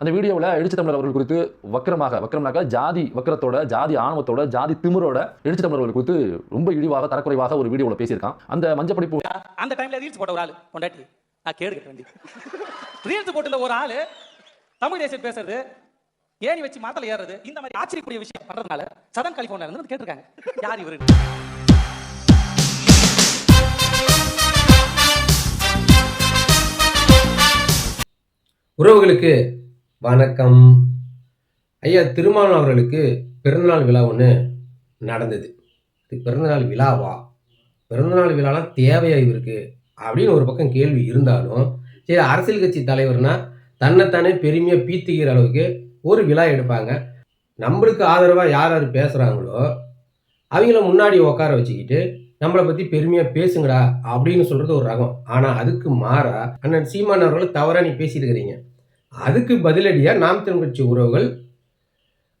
அந்த வீடியோவில் எழுச்சி தமிழர் அவர்கள் குறித்து வக்கரமாக வக்கரம்னாக்க ஜாதி வக்கரத்தோட ஜாதி ஆணவத்தோட ஜாதி திமிரோட எழுச்சி தமிழர் அவர்கள் குறித்து ரொம்ப இழிவாக தரக்குறைவாக ஒரு வீடியோவில் பேசியிருக்கான். அந்த மஞ்சப்படிப்பு அந்த டைம்ல ரீல்ஸ் போட்ட ஒரு ஆளு பொண்டாட்டி. நான் கேடு கட்ட வேண்டி. ரீல்ஸ் போட்டிருந்த ஒரு ஆளு தமிழ் தேசியம் பேசுறது ஏணி வச்சு மாத்தல ஏறுறது இந்த மாதிரி ஆச்சரியக்கூடிய விஷயம் பண்றதுனால சதன் கலிபோர்னியா இருந்து வந்து கேட்டிருக்காங்க. யார் இவரு? உறவுகளுக்கு வணக்கம். ஐயா திருமாவளவன் அவர்களுக்கு பிறந்தநாள் விழா ஒன்று நடந்தது. இது பிறந்தநாள் விழாவா? பிறந்தநாள் விழாலாம் தேவையா இவருக்கு அப்படின்னு ஒரு பக்கம் கேள்வி இருந்தாலும் சரி அரசியல் கட்சி தலைவர்னா தன்னைத்தானே பெருமையாக பீத்திக்கிற அளவுக்கு ஒரு விழா எடுப்பாங்க. நம்மளுக்கு ஆதரவாக யார் யார் பேசுகிறாங்களோ அவங்கள முன்னாடி உட்கார வச்சுக்கிட்டு நம்மளை பற்றி பெருமையாக பேசுங்கடா அப்படின்னு சொல்கிறது ஒரு ரகம். ஆனால் அதுக்கு மாறா அண்ணன் சீமானவர்கள் தவறாக நீ பேசியிருக்கிறீங்க அதுக்கு பதிலடியாக நாம் தமிழ் கட்சி உறவுகள்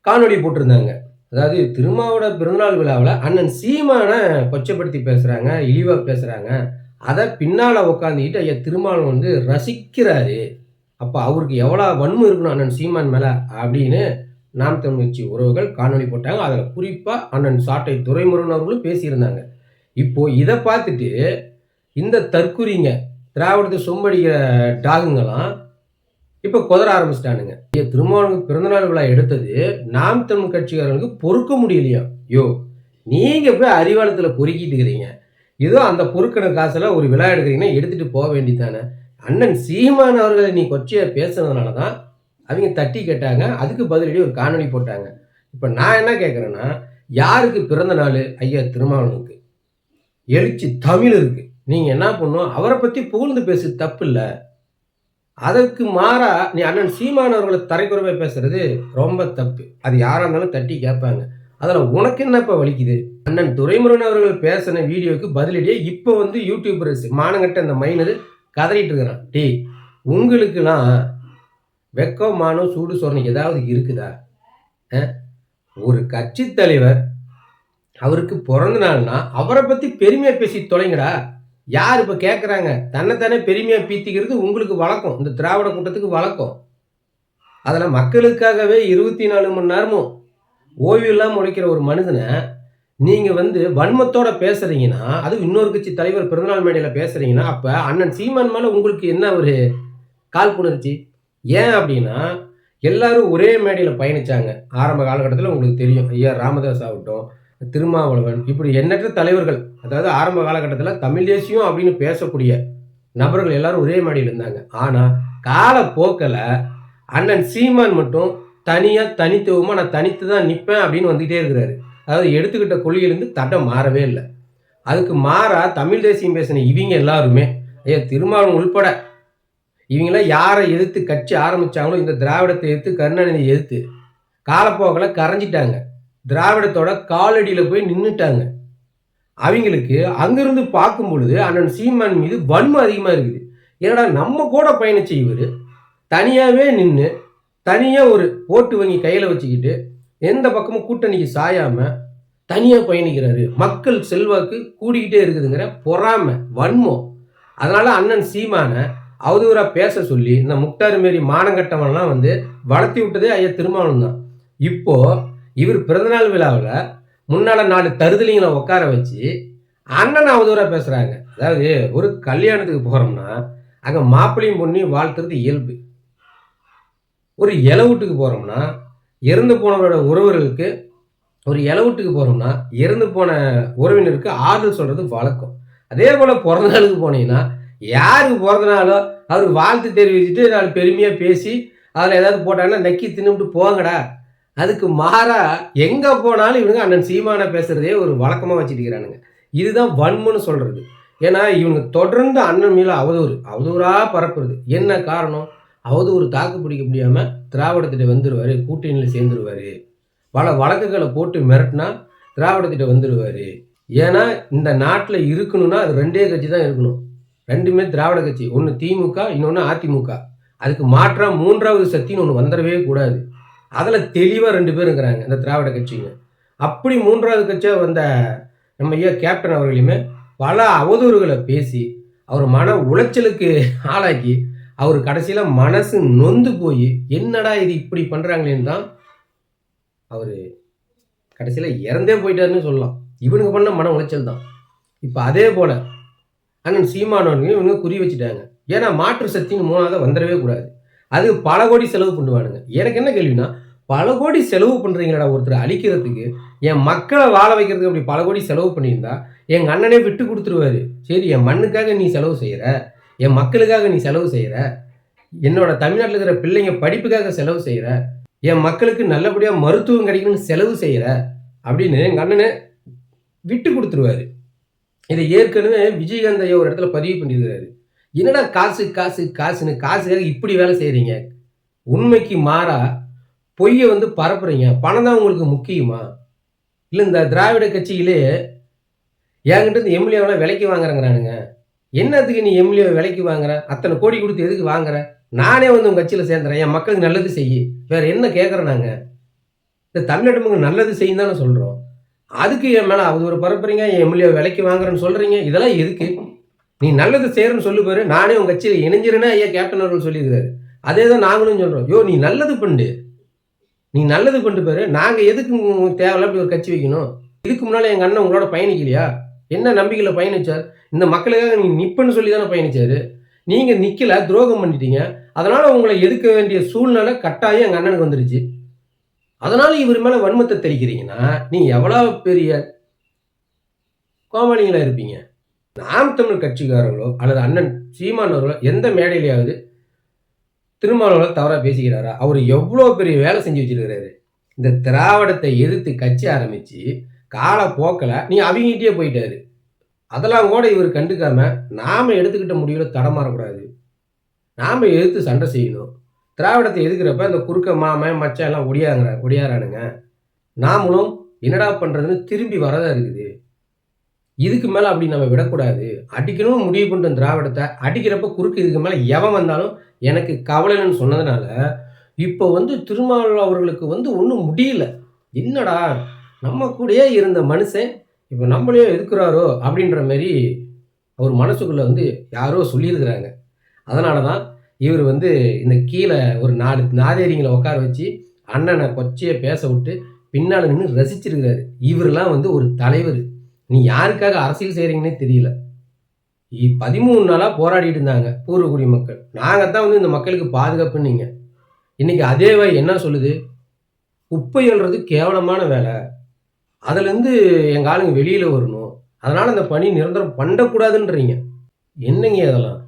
காணொலி போட்டிருந்தாங்க. அதாவது திருமாவோட பிறந்தநாள் விழாவில் அண்ணன் சீமானை கொச்சப்படுத்தி பேசுகிறாங்க இழிவாக பேசுகிறாங்க அதை பின்னால் உட்காந்துக்கிட்டு ஐயா திருமாவளவன் வந்து ரசிக்கிறாரு. அப்போ அவருக்கு எவ்வளோ வன்மம் இருக்கணும் அண்ணன் சீமான் மேலே அப்படின்னு நாம் தமிழ் கட்சி உறவுகள் காணொலி போட்டாங்க. அதில் குறிப்பாக அண்ணன் சாட்டை துறைமுருகன் அவர்களும் பேசியிருந்தாங்க. இப்போது இதை பார்த்துட்டு இந்த தற்குறிங்க திராவிடத்தை சொம்படிக்கிற டாகுங்கெல்லாம் இப்போ குதற ஆரம்பிச்சிட்டானுங்க. திருமாவளவனுக்கு பிறந்தநாள் விழா எடுத்தது நாம் தமிழ் கட்சிக்காரங்களுக்கு பொறுக்க முடியலையா? யோ நீங்கள் போய் அறிவாளத்தில் பொறுக்கிட்டு இருக்கிறீங்க. ஏதோ அந்த பொறுக்கின காசெல்லாம் ஒரு விழா எடுக்கிறீங்கன்னா எடுத்துகிட்டு போக வேண்டியதானே அண்ணன் சீமான் அவர்களை நீ கொச்சையா பேசுனதுனால தான் அவங்க தட்டி கேட்டாங்க. அதுக்கு பதிலடி ஒரு காணொலி போட்டாங்க. இப்போ நான் என்ன கேட்குறேன்னா யாருக்கு பிறந்த நாள் ஐயா திருமாவளவனுக்கு? எழுச்சி தமிழ் இருக்கு நீங்கள் என்ன பண்ணணும் அவரை பற்றி புகழ்ந்து பேசு தப்பு இல்லை. அதற்கு மாறா நீ அண்ணன் சீமானவர்களை தரைக்குறவை பேசுறது ரொம்ப தப்பு. அது யாராக இருந்தாலும் தட்டி கேட்பாங்க. அதில் உனக்கு என்னப்பா வலிக்குது? அண்ணன் துரைமுருகன் அவர்கள் பேசின வீடியோவுக்கு பதிலடியே இப்போ வந்து யூடியூபர்ஸ் மானங்கட்ட அந்த மைனர் கதறிட்டு இருக்கிறான். டே உங்களுக்குலாம் வெக்கம் மானம் சூடு சொரணை ஏதாவது இருக்குதா? ஒரு கட்சி தலைவர் அவருக்கு பிறந்த நாள்னா அவரை பற்றி பெருமையாக பேசி தொலைங்கடா. யார் இப்போ கேட்குறாங்க தன்னைத்தானே பெருமையாக பீத்திக்கிறது உங்களுக்கு வழக்கம். இந்த திராவிட கூட்டத்துக்கு வழக்கம். அதில் மக்களுக்காகவே இருபத்தி நாலு மணி நேரமும் ஓய்வு இல்லாமல் உழைக்கிற ஒரு மனுஷனை நீங்கள் வந்து வன்மத்தோட பேசுகிறீங்கன்னா அது இன்னொரு கட்சி தலைவர் பிறந்தநாள் மேடையில் பேசுகிறீங்கன்னா அப்போ அண்ணன் சீமான் மேலே உங்களுக்கு என்ன ஒரு காழ்ப்புணர்ச்சி? ஏன் அப்படின்னா எல்லாரும் ஒரே மேடையில் பயணிச்சாங்க. ஆரம்ப காலகட்டத்தில் உங்களுக்கு தெரியும். ஐயா ராமதாஸ் ஆகட்டும் திருமாவளவன் இப்படி எண்ணற்ற தலைவர்கள் அதாவது ஆரம்ப காலகட்டத்தில் தமிழ் தேசியம் அப்படின்னு பேசக்கூடிய நபர்கள் எல்லாரும் ஒரே மாடியில் இருந்தாங்க. ஆனால் காலப்போக்கில் அண்ணன் சீமான் மட்டும் தனியாக தனித்துவமாக நான் தனித்து தான் நிற்பேன் அப்படின்னு வந்துகிட்டே இருக்கிறாரு. அதாவது எடுத்துக்கிட்ட கொள்கையிலேருந்து தட்டம் மாறவே இல்லை. அதுக்கு மாறா தமிழ் தேசியம் பேசின இவங்க எல்லாருமே ஐயா திருமாவளவன் உள்பட இவங்களாம் யாரை எதிர்த்து கட்சி ஆரம்பித்தாங்களோ இந்த திராவிடத்தை எதிர்த்து கருணாநிதியை எதிர்த்து காலப்போக்கில் கரைஞ்சிட்டாங்க. திராவிடத்தோட காலடியில் போய் நின்றுட்டாங்க அவங்களுக்கு அங்கிருந்து பார்க்கும் பொழுது அண்ணன் சீமான் மீது வன்மம் அதிகமாக இருக்குது. ஏன்னா நம்ம கூட பயணிச்ச இவர் தனியாகவே நின்று தனியாக ஒரு ஓட்டு வங்கி கையில் வச்சுக்கிட்டு எந்த பக்கமும் கூட்டணிக்கு சாயாமல் தனியாக பயணிக்கிறாரு. மக்கள் செல்வாக்கு கூடிக்கிட்டே இருக்குதுங்கிற பொறாமை வன்மம். அதனால் அண்ணன் சீமானை அவதூறாக பேச சொல்லி இந்த முக்தார் மாரி மானங்கட்டவன்லாம் வந்து வளர்த்தி விட்டதே ஐயா திருமாவளம் தான் இப்போது இவர் பிறந்தநாள் விழாவில் முன்னால் நாலு தருதலிங்களை உட்கார வச்சு அண்ணன் அவதூறாக பேசுகிறாங்க அதாவது ஒரு கல்யாணத்துக்கு போகிறோம்னா அங்கே மாப்பிள்ளையும் பொண்ணையும் வாழ்த்துறது இயல்பு. ஒரு இலவூட்டுக்கு போகிறோம்னா இறந்து போனவரோட உறவுகளுக்கு ஒரு இலவூட்டுக்கு போகிறோம்னா இறந்து போன உறவினருக்கு ஆறுதல் சொல்கிறது வழக்கம். அதே போல் பிறந்த நாளுக்கு போனீங்கன்னா யாருக்கு பிறந்த நாளோ அவருக்கு வாழ்த்து தெரிவிச்சுட்டு நான் பெருமையாக பேசி அதில் ஏதாவது போட்டாங்கன்னா நக்கி தின்னுட்டு போங்கடா. அதுக்கு மாறா எங்கே போனாலும் இவனுங்க அண்ணன் சீமானை பேசுகிறதே ஒரு வழக்கமாக வச்சுட்டுக்கிறானுங்க இதுதான் வன்மன்னு சொல்கிறது ஏன்னா இவங்க தொடர்ந்து அண்ணன் மேல அவதூறு அவதூறாக பரப்புறது. என்ன காரணம்? அவதூறு தாக்கு பிடிக்க முடியாமல் திராவிடத்திட்ட வந்துடுவார் கூட்டணியில் சேர்ந்துருவார். பல வழக்குகளை போட்டு மிரட்டினா திராவிடத்திட்ட வந்துடுவார் ஏன்னா இந்த நாட்டில் இருக்கணும்னா அது ரெண்டே கட்சி தான் இருக்கணும். ரெண்டுமே திராவிட கட்சி. ஒன்று திமுக இன்னொன்று அதிமுக. அதுக்கு மாற்றாக மூன்றாவது சக்தின்னு ஒன்று வந்துடவே கூடாது. அதில் தெளிவாக ரெண்டு பேர் இருக்கிறாங்க இந்த திராவிட கட்சிங்க. அப்படி மூன்றாவது கட்சியாக வந்த நம்ம ஐயா கேப்டன் அவர்களையுமே பல அவதூறுகளை பேசி அவர் மன உளைச்சலுக்கு ஆளாக்கி அவர் கடைசியில் மனசு நொந்து போய் என்னடா இது இப்படி பண்ணுறாங்களேன்னு தான் அவர் கடைசியில் இறந்தே போயிட்டாருன்னு சொல்லலாம். இவனுங்க பண்ண மன உளைச்சல் தான். இப்போ அதே போல் அண்ணன் சீமானவனுங்க இவனுங்க குறி வச்சுட்டாங்க. ஏன்னா மாற்று சக்தின்னு மூணாவது வந்துடவே கூடாது. அது பல கோடி செலவு பண்ணுவானுங்க. எனக்கு என்ன கேள்வினா பல கோடி செலவு பண்ணுறீங்களடா ஒருத்தர் அழிக்கிறதுக்கு. என் மக்களை வாழ வைக்கிறதுக்கு அப்படி பல கோடி செலவு பண்ணியிருந்தா எங்கள் அண்ணனே விட்டு கொடுத்துருவாரு. சரி என் மண்ணுக்காக நீ செலவு செய்கிற என் மக்களுக்காக நீ செலவு செய்கிற என்னோட தமிழ்நாட்டில் இருக்கிற பிள்ளைங்க படிப்புக்காக செலவு செய்கிற என் மக்களுக்கு நல்லபடியாக மருத்துவம் கிடைக்கணும்னு செலவு செய்கிற அப்படின்னு எங்கள் அண்ணனை விட்டு கொடுத்துருவாரு. இதை ஏற்கனவே விஜயகாந்த் ஐயா ஒரு இடத்துல பதிவு பண்ணியிருக்கிறாரு என்னடா காசு காசு காசுன்னு காசுக்காக இப்படி வேலை செய்கிறீங்க உண்மைக்கு மாறா பொய்யை வந்து பரப்புறீங்க. பணம் தான் உங்களுக்கு முக்கியமா? இல்லை இந்த திராவிட கட்சியிலே என்கிட்ட இந்த எம்எல்ஏவெல்லாம் விலைக்கு வாங்குறேங்கிறானுங்க. என்னத்துக்கு நீ எம்எல்ஏ விலைக்கு வாங்குற? அத்தனை கோடி கொடுத்து எதுக்கு வாங்குற? நானே வந்து உங்கள் கட்சியில் சேர்ந்துறேன். என் மக்களுக்கு நல்லது செய்யு வேற என்ன கேட்குறோம் நாங்கள் இந்த தமிழ்நாட்டு மக்கள் நல்லது செய்யும் தானே சொல்கிறோம் அதுக்கு என் மேலே அவர் பரப்புறீங்க. என் எம்எல்ஏ விலைக்கு வாங்குறேன்னு சொல்கிறீங்க இதெல்லாம் எதுக்கு? நீ நல்லது செய்யறன்னு சொல்லு பாரு. நானே உங்கள் கட்சியில் இணைஞ்சிருந்தேன் ஐயா கேப்டன் அவர்கள் சொல்லியிருக்காரு. அதே தான் நாங்களும் சொல்கிறோம் யோ நீ நல்லது பண்ணு நீ நல்லது பண்ணிட்டு பாரு. நாங்கள் எதுக்கு தேவையில்ல அப்படி ஒரு கட்சி வைக்கணும்? இதுக்கு முன்னால் எங்கள் அண்ணன் உங்களோட பயணிக்கலையா? என்ன நம்பிக்கையில் பயணிச்சார்? இந்த மக்களுக்காக நீ நிப்பன்னு சொல்லி தானே பயணிச்சார். நீங்கள் நிற்கல துரோகம் பண்ணிட்டீங்க. அதனால் உங்களை எதுக்க வேண்டிய சூழ்நிலை கட்டாயம் எங்கள் அண்ணனுக்கு வந்துருச்சு. அதனால் இவர் மேலே வன்மத்தை தெளிக்கிறீங்கன்னா நீ எவ்வளோ பெரிய கோமாளிங்களா இருப்பீங்க? நாம் தமிழ் கட்சிக்காரர்களோ அல்லது அண்ணன் சீமானவர்களோ எந்த மேடையிலையாவது திருமாவளவரை தவறாக பேசிக்கிறாரா? அவர் எவ்வளோ பெரிய வேலை செஞ்சு வச்சிருக்கிறாரு? இந்த திராவிடத்தை எதிர்த்து கட்சி ஆரம்பித்து காலப்போக்கில் நீ அவங்கிட்டே போயிட்டாரு. அதெல்லாம் கூட இவர் கண்டுக்காம நாம் எடுத்துக்கிட்ட முடிவில் தடமாறக்கூடாது நாம் எதிர்த்து சண்டை செய்யணும். திராவிடத்தை எதுக்குறப்ப இந்த குறுக்க மாமன் மச்சான் எல்லாம் ஒடியாங்கிற ஒடியாரானுங்க. நாமளும் என்னடா பண்ணுறதுன்னு திரும்பி வரதா இருக்குது. இதுக்கு மேலே அப்படி நம்ம விடக்கூடாது. அடிக்கணும்னு முடிவு பண்ணிட்டோம் திராவிடத்தை அடிக்கிறப்ப குறுக்கு இதுக்கு மேலே எவன் வந்தாலும் எனக்கு கவலைன்னு சொன்னதுனால இப்போ வந்து திருமாவளவன் அவர்களுக்கு வந்து ஒன்றும் முடியல. என்னடா நம்ம கூடயே இருந்த மனுஷன் இப்போ நம்மளையே எதுக்குறாரோ அப்படின்ற மாதிரி அவர் மனசுக்குள்ளே வந்து யாரோ சொல்லியிருக்கிறாங்க. அதனால தான் இவர் வந்து இந்த கீழே ஒரு நாலு நாதேரிங்களை உட்கார வச்சு அண்ணனை கொச்சையை பேச விட்டு பின்னால் நின்று ரசிச்சிருக்கிறாரு. இவரெல்லாம் வந்து ஒரு தலைவர். நீ யாருக்காக அரசியல் செய்கிறீங்கன்னே தெரியல. பதிமூணு நாளாக போராடிட்டு இருந்தாங்க பூர்வகுடி மக்கள். நாங்கள் தான் வந்து இந்த மக்களுக்கு பாதுகாப்புன்னீங்க. இன்னைக்கு அதே வாய் என்ன சொல்லுது? குப்பை எழுறது கேவலமான வேலை. அதுலேருந்து எங்கள் ஆளுங்க வெளியில் வரணும். அதனால் அந்த பணி நிரந்தரம் பண்ணக்கூடாதுன்றீங்க. என்னங்க அதெல்லாம்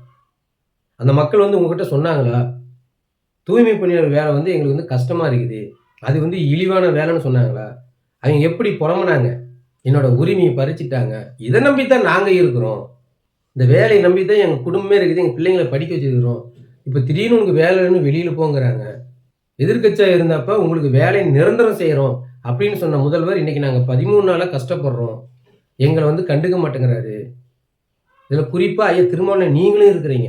அந்த மக்கள் வந்து உங்ககிட்ட சொன்னாங்களா? தூய்மை பணியாளர் வேலை வந்து எங்களுக்கு வந்து கஷ்டமாக இருக்குது. அது வந்து இழிவான வேலைன்னு சொன்னாங்களா? அவங்க எப்படி புலம்புனாங்க? என்னோட உரிமையை பறிச்சிட்டாங்க. இதை நம்பி தான் நாங்கள் இருக்கிறோம். இந்த வேலையை நம்பி தான் எங்கள் குடும்பமே இருக்குது. எங்கள் பிள்ளைங்களை படிக்க வச்சிருக்கிறோம். இப்போ திடீர்னு உங்களுக்கு வேலைன்னு வெளியில் போங்கிறாங்க. எதிர்க்கட்சியாக இருந்தப்ப உங்களுக்கு வேலையை நிரந்தரம் செய்கிறோம் அப்படின்னு சொன்ன முதல்வர் இன்னைக்கு நாங்கள் பதிமூணு நாளாக கஷ்டப்படுறோம். எங்களை வந்து கண்டுக்க மாட்டேங்கிறாரு. இதில் குறிப்பாக ஐயா திருமணம் நீங்களும் இருக்கிறீங்க.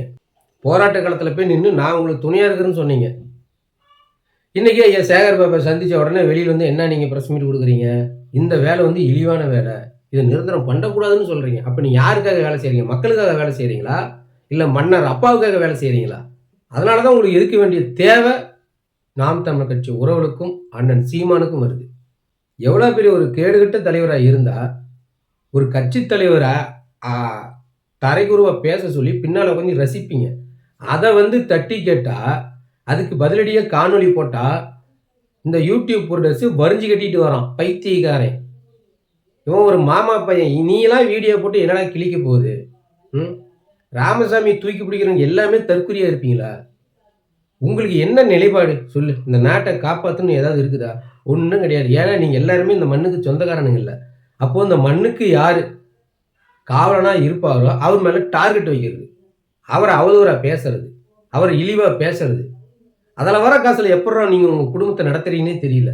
போராட்ட காலத்தில் போய் நின்று நான் உங்களுக்கு துணையாக இருக்கிறேன்னு சொன்னீங்க. இன்றைக்கி ஐயா சேகர் பாபா சந்தித்த உடனே வெளியில் வந்து என்ன நீங்கள் ப்ரெஸ் மீட் கொடுக்குறீங்க? இந்த வேலை வந்து இழிவான வேலை. இதை நிரந்தரம் பண்ணக்கூடாதுன்னு சொல்கிறீங்க அப்போ நீ யாருக்காக வேலை செய்கிறீங்க மக்களுக்காக வேலை செய்கிறீங்களா இல்லை மன்னர் அப்பாவுக்காக வேலை செய்கிறீங்களா அதனால தான் உங்களுக்கு இருக்க வேண்டிய தேவை? நாம் தமிழ் கட்சி உறவுகளுக்கும் அண்ணன் சீமானுக்கும் வருது. எவ்வளோ பெரிய ஒரு கேடுகட்ட தலைவராக இருந்தால் ஒரு கட்சி தலைவரை தரைக்குருவாக பேச சொல்லி பின்னால் கொஞ்சம் ரசிப்பீங்க. அதை வந்து தட்டி கேட்டால் அதுக்கு பதிலடியாக காணொளி போட்டால் இந்த யூடியூப் புரடஸ் வரிஞ்சு கட்டிட்டு வரான் பைத்தியக்காரன். இவன் ஒரு மாமா பையன். நீலாம் வீடியோ போட்டு என்னடா கிழிக்க போகுது? ம்? ராமசாமி தூக்கி பிடிக்கிறவங்க எல்லாமே தற்குறியாக இருப்பீங்களா? உங்களுக்கு என்ன நிலைப்பாடு? சொல்லு. இந்த நாட்டை காப்பாற்றணும் ஏதாவது இருக்குதா? ஒன்றும் கிடையாது. ஏன்னா நீங்கள் எல்லாருமே இந்த மண்ணுக்கு சொந்தக்காரனுங்க இல்லை. அப்போது இந்த மண்ணுக்கு யார்? காவலனாக இருப்பாரோ? அவர் மேலே டார்கெட் வைக்கிறது. அவரை அவதூறாக பேசுறது. அவரை இழிவாக பேசுறது. அதில் வர காசில் எப்படா நீங்கள் உங்கள் குடும்பத்தை நடத்துறீங்கன்னே தெரியல.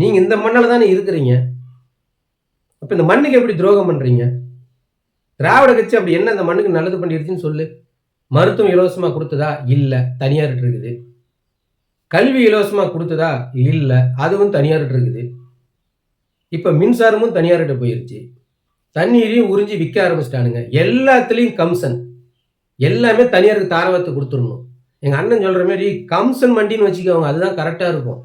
நீங்கள் இந்த மண்ணில் தானே இருக்கிறீங்க. அப்போ இந்த மண்ணுக்கு எப்படி துரோகம் பண்ணுறீங்க திராவிட கட்சி அப்படி என்ன இந்த மண்ணுக்கு நல்லது பண்ணிருச்சுன்னு சொல்லு. மருத்துவம் இலவசமாக கொடுத்ததா? இல்லை. தனியார்கிட்ட இருக்குது. கல்வி இலவசமாக கொடுத்ததா? இல்லை. அதுவும் தனியார்கிட்ட இருக்குது. இப்போ மின்சாரமும் தனியார்கிட்ட போயிருச்சு. தண்ணீரையும் உறிஞ்சி விற்க ஆரம்பிச்சிட்டானுங்க. எல்லாத்துலேயும் கம்சன். எல்லாமே தனியாருக்கு தாரவத்தை கொடுத்துடணும். எங்கள் அண்ணன் சொல்கிற மாதிரி கம்சன் மண்டின்னு வச்சுக்கோங்க அதுதான் கரெக்டாக இருக்கும்.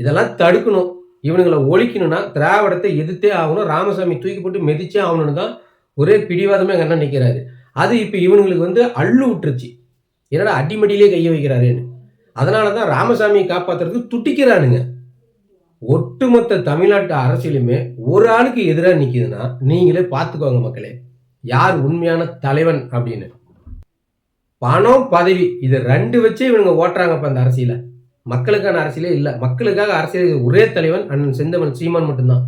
இதெல்லாம் தடுக்கணும். இவனுங்களை ஒழிக்கணும்னா திராவிடத்தை எதிர்த்தே ஆகணும். ராமசாமி தூக்கி போட்டு மெதிச்சே ஆகணும்னு தான் ஒரே பிடிவாதமாக எங்கள் அண்ணன் நிற்கிறாரு அது இப்போ இவனுங்களுக்கு வந்து அள்ளு விட்டுருச்சு. என்னடா அடிமடியிலே கையை வைக்கிறாருன்னு. அதனால தான் ராமசாமியை காப்பாற்றுறதுக்கு துட்டிக்கிறானுங்க. ஒட்டுமொத்த தமிழ்நாட்டு அரசியலுமே ஒரு ஆளுக்கு எதிராக நிற்கிதுன்னா நீங்களே பார்த்துக்கோங்க மக்களே. யார் உண்மையான தலைவன் அப்படின்னு. பணம் பதவி இது ரெண்டு வச்சு இவனுங்க ஓட்டுறாங்கப்பா அந்த அரசியலை. மக்களுக்கான அரசியலே இல்லை. மக்களுக்காக அரசியல் ஒரே தலைவன் அண்ணன் செந்தமன் சீமான் மட்டும்தான்.